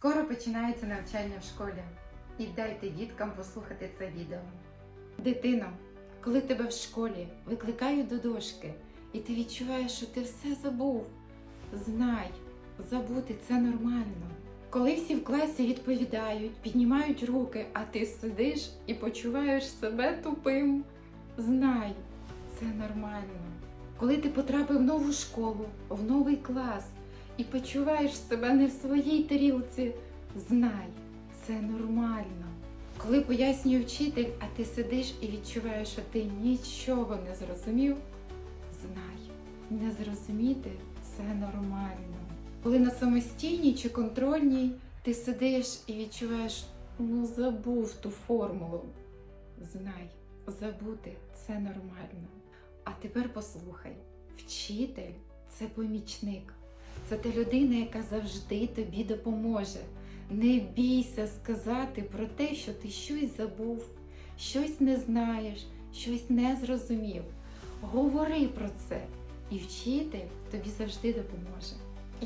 Скоро починається навчання в школі. І дайте діткам послухати це відео. Дитино, коли тебе в школі викликають до дошки, і ти відчуваєш, що ти все забув, знай, забути це нормально. Коли всі в класі відповідають, піднімають руки, а ти сидиш і почуваєш себе тупим, знай, це нормально. Коли ти потрапив в нову школу, в новий клас і почуваєш себе не в своїй тарілці, знай, це нормально. Коли пояснює вчитель, а ти сидиш і відчуваєш, що ти нічого не зрозумів, знай, не зрозуміти це нормально. Коли на самостійній чи контрольній ти сидиш і відчуваєш, ну забув ту формулу. Знай, забути це нормально. А тепер послухай: вчитель це помічник, це та людина, яка завжди тобі допоможе. Не бійся сказати про те, що ти щось забув, щось не знаєш, щось не зрозумів. Говори про це, і вчитель тобі завжди допоможе.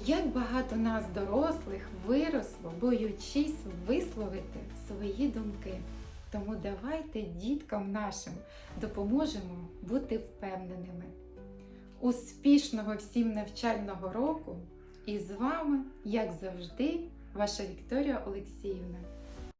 Як багато нас, дорослих, виросло, боючись висловити свої думки. Тому давайте діткам нашим допоможемо бути впевненими. Успішного всім навчального року! І з вами, як завжди, ваша Вікторія Олексіївна.